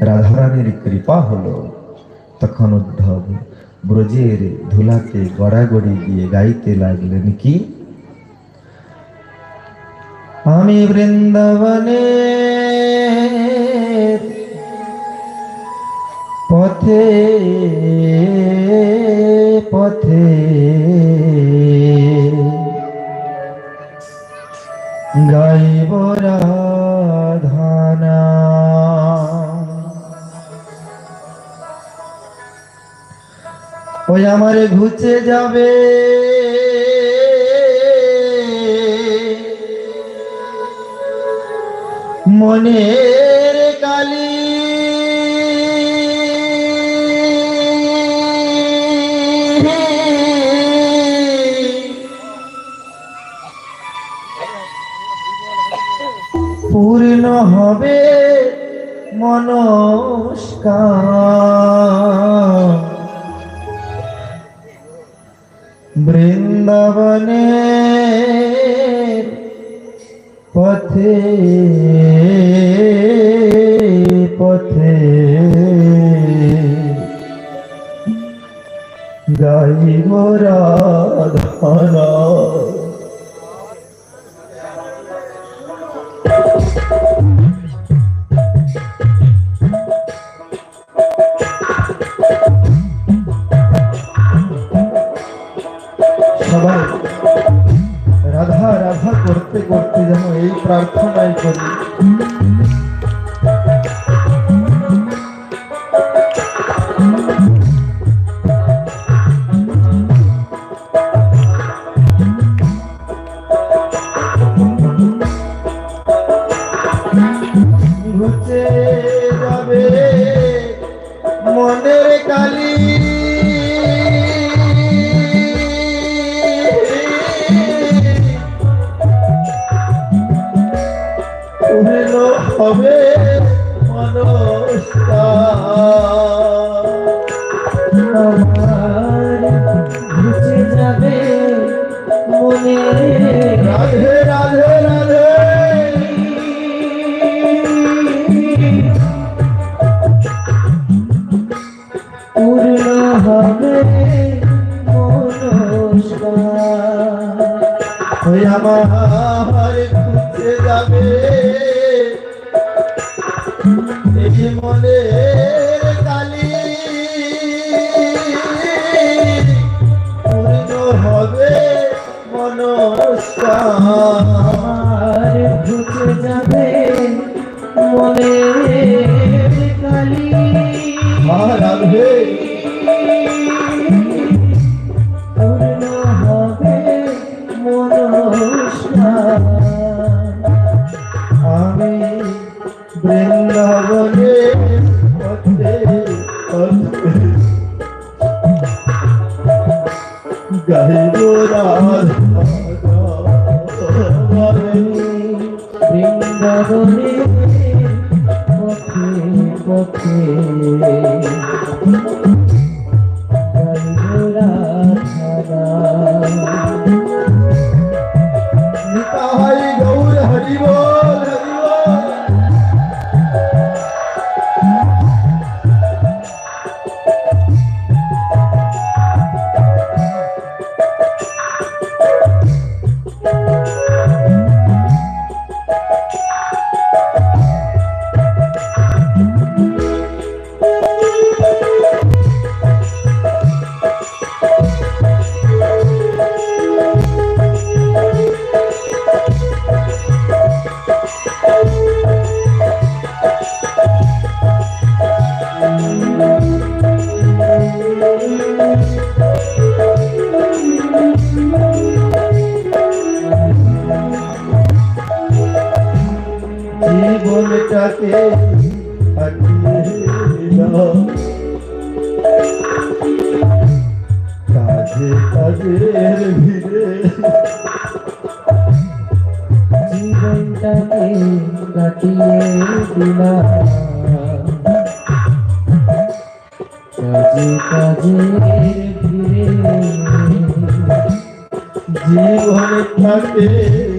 রাধারানীর কৃপা হলো। তখন উদ্ধব ব্রজের ধুলাকে গড়াগড়ি দিয়ে গাইতে লাগলেন কি? আমি বৃন্দাবনে পথে পথে গাইব রাধানা ওই আমারে ঘুচে যাবে। মনের কালী। পূর্ণ হবে মনস্কার। বৃন্দাবনে পথে পথে গাই মোরা সবাই ঘুচে যাবে। মনের কালী যাবে মনে কালী বৃন্দাবনে পথে পথে দাও কাজে কাজের ভিড়ে জীবনটাকে কাটিয়ে দিলাম কাজে কাজে ধীরে জীবনটাকে দিলাম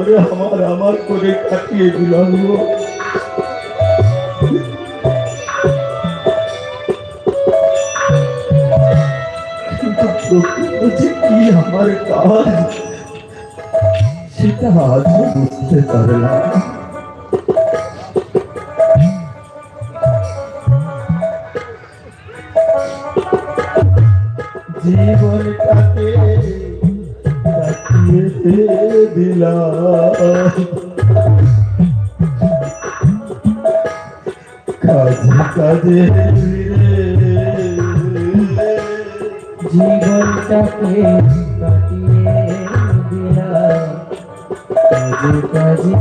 করে আমার আমার করে কাটিয়ে দিলাম আমার কাজ সেটা আজও বুঝতে পারলাম জীবনটাকে কাজে কাজে জীবনটাকে কাটিয়ে দিলাম কাজে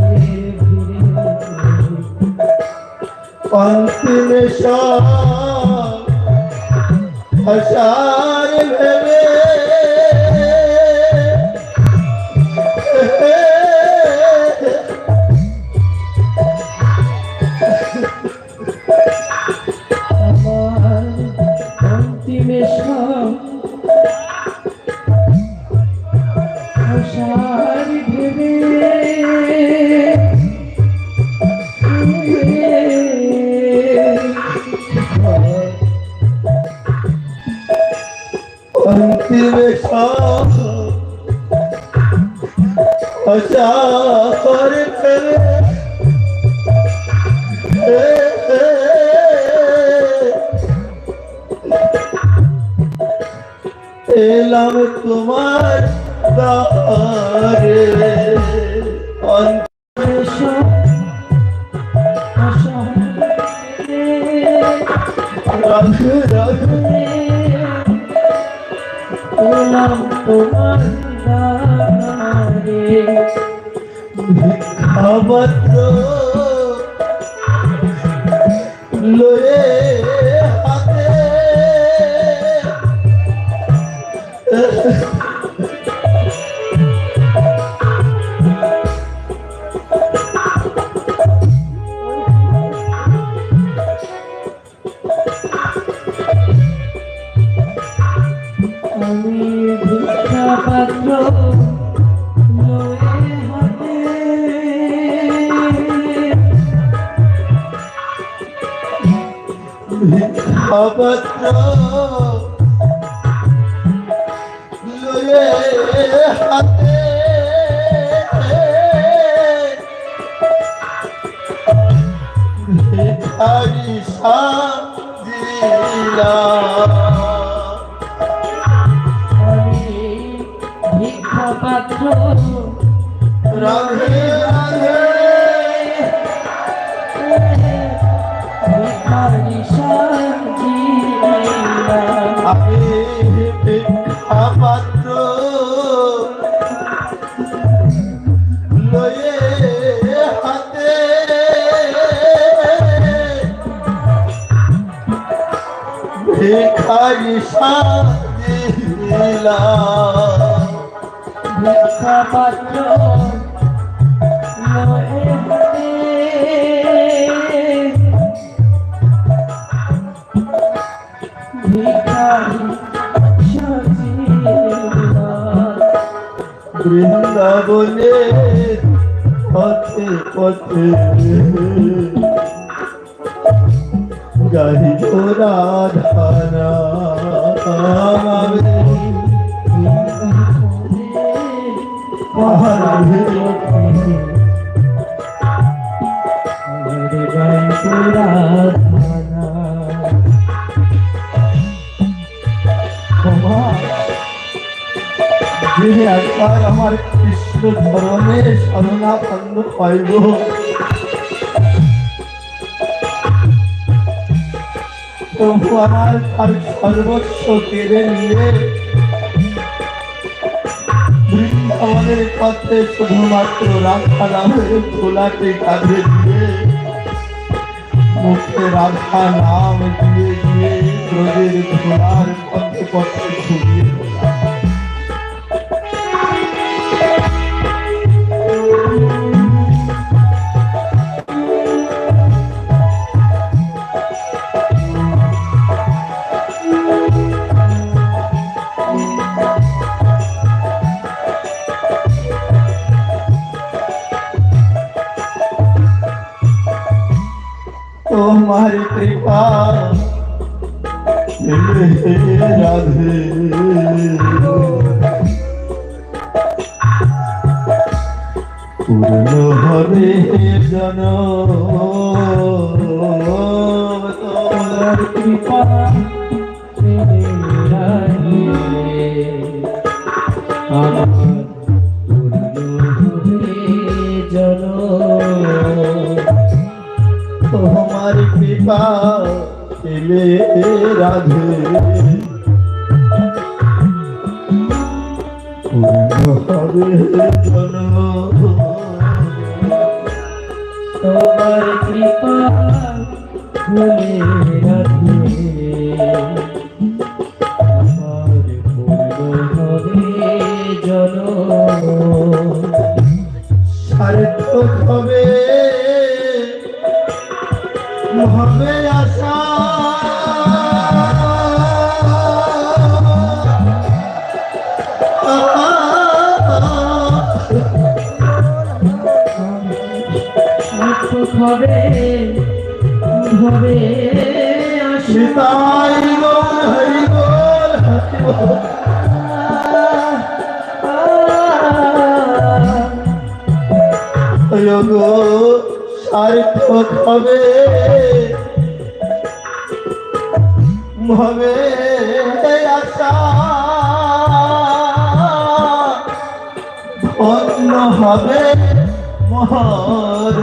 এলাম তোমার ভেবে রাধে রাধে। এলাম তোমার ভিক্ষাপত্র ভিক্ষাপত্র লয়ে হাতে ভিখারি সাজিলা। ভিক্ষা পাত্র। রাধে পাত্র লয়ে হাতে ভিখারি সাজিলা। ভিক্ষা পাত্র বৃন্দাবনে পথে পথে গাড়ি জোড়া ধারা একবার আমার কৃষ্ণ ধরনের শরণাপন্ন পাইব। প্রভু আমার তার সর্বস্ব কেড়ে নিয়ে বৃন্দাবনের পথে শুধুমাত্র রাধা নামের খোলাকে কাঁধে দিয়ে মুখে রাধা নাম দিয়ে দিয়ে ব্রজের ধোলার পথে পথে ঘুরিয়ে তোমার কৃপা। রাধে। পূর্ণ হবে জন। তোমার কৃপা। আমার এলে রাধে। পূর্ণ হবে ওগো সার্থক হবে। হবে আশা। ধন্য হবে মহর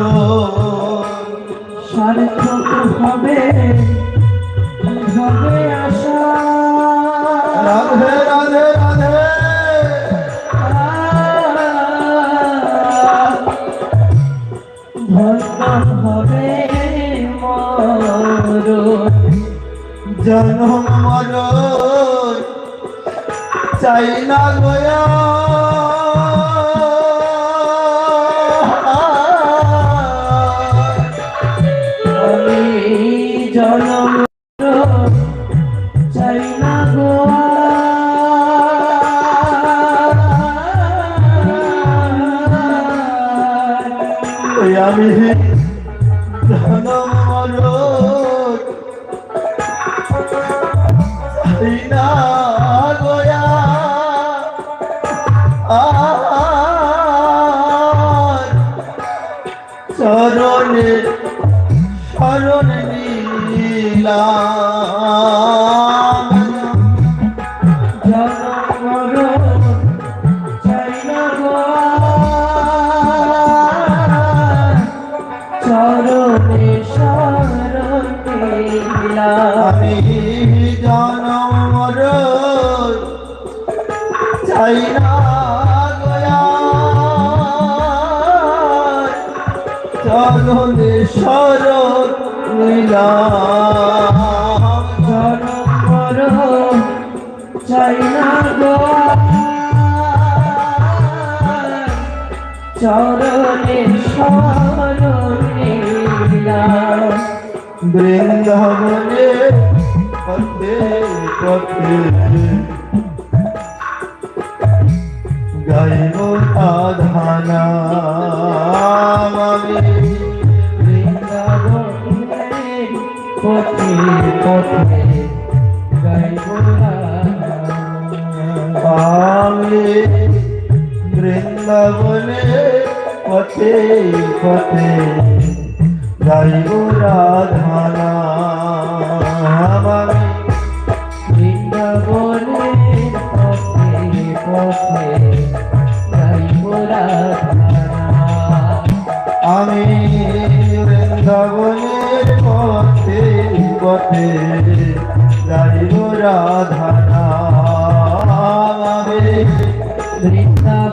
সার্থক হবে জন্ম মর চাই না গয়া। আমি জনম চাই না গোয়া। আমি চাই না গোয়া চরণে বৃন্দাবনে পথে পথে গাইব সাধানা বৃন্দাবনে পথে পথে গাইব আমি বৃন্দাবনে পথে পথে গাইব রাধানা। বৃন্দাবনে পথে পথে গাইব আমি বৃন্দাবনের পথে পথে গাইব রাধানা।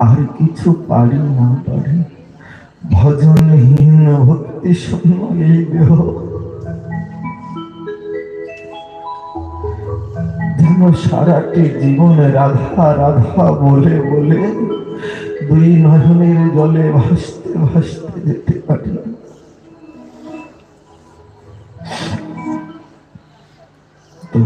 আর কিছু পারি না পারি। ভজনহীন ভক্তি সময় এই দেহ যেন সারাটি জীবন রাধা রাধা বলে বলে দুই নয়নের জলে ভাসতে ভাসতে যেতে পারি। তো